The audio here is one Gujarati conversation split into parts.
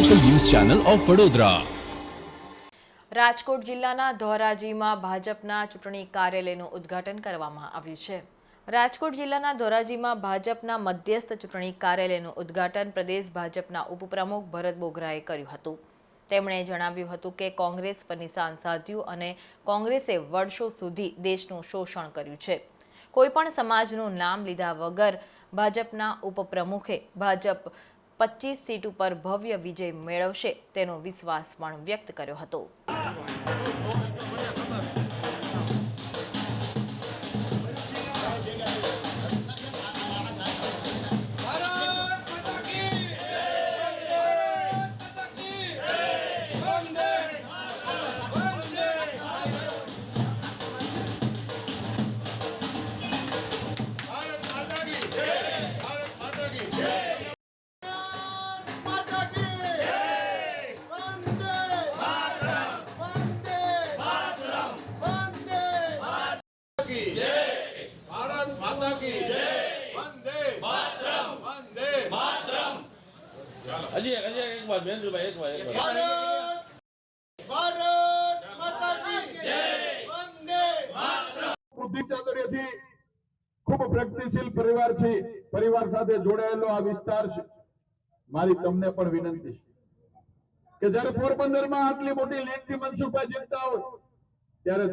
ચેનલ ઓફ વડોદરા રાજકોટ જિલ્લાના ધોરાજીમાં ભાજપના ચૂંટણી કાર્યાલયનું ઉદ્ઘાટન કરવામાં આવ્યું છે. રાજકોટ જિલ્લાના ધોરાજીમાં ભાજપના મધ્યસ્થ ચૂંટણી કાર્યાલયનું ઉદ્ઘાટન પ્રદેશ ભાજપના ઉપપ્રમુખ ભરત બોગરાએ કર્યું હતું. તેમણે જણાવ્યું હતું કે કોંગ્રેસ પર નિશાન સાધ્યું અને કોંગ્રેસે વર્ષો સુધી દેશનું શોષણ કર્યું છે. કોઈપણ સમાજનું નામ લીધા વગર ભાજપના ઉપપ્રમુખે ભાજપ પચીસ સીટ ઉપર ભવ્ય વિજય મેળવશે તેનો વિશ્વાસ પણ વ્યક્ત કર્યો હતો. હજી એક હજી એક વાર બેનજીભાઈ એક વાર એક વાર. ભારત માતાજી જય. ખૂબ પ્રગતિશીલ પરિવાર છે પરિવાર સાથે જોડાયેલો આ વિસ્તાર છે. મારી તમને પણ વિનંતી છે કે જ્યારે પોરબંદરમાં આટલી મોટી લીગથી મનસુખભાઈ જીતતા હોય ત્યારે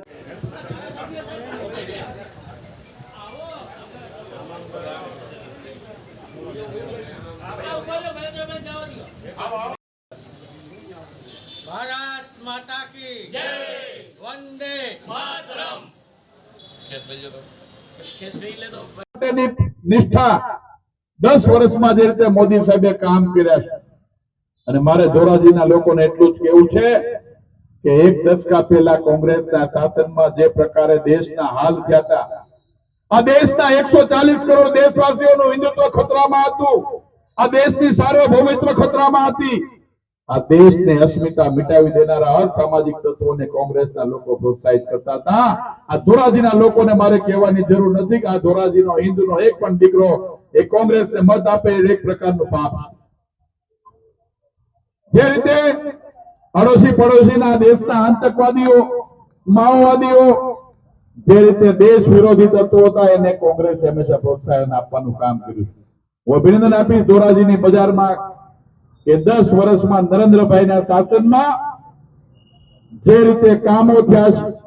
નિષ્ઠા દસ વર્ષમાં જે રીતે મોદી સાહેબે કામ કર્યા છે. અને મારે ધોરાજીના લોકોને એટલું જ કેવું છે કે એક દશકા પહેલા કોંગ્રેસના શાસનમાં જે પ્રકારે દેશના હાલ થયા હતા આ દેશના એકસો ચાલીસ કરોડ દેશવાસીઓનું હિન્દુત્વ ખતરામાં હતું. આ દેશની સાર્વભૌમિત્વ ખતરામાં હતી. આ દેશને અસ્મિતા મિટાવી દેનારા અસામાજિક તત્વોને કોંગ્રેસના લોકો પ્રોત્સાહિત કરતા હતા. આ ધોરાજીના લોકોને મારે કહેવાની જરૂર નથી કે આ ધોરાજીનો, હિન્દુનો એક પણ દીકરો એ કોંગ્રેસને મત આપે એક પ્રકારનું પાપ. જે રીતે અડોશી પડોશીના દેશના આતંકવાદીઓ, માઓવાદીઓ જે રીતે દેશ વિરોધી તત્વો હતા, એને કોંગ્રેસ હંમેશા પ્રોત્સાહન આપવાનું કામ કર્યું હું અભિનંદન આપીશ ધોરાજીની બજારમાં કે દસ વર્ષમાં નરેન્દ્રભાઈના શાસનમાં જે રીતે કામો થયા છે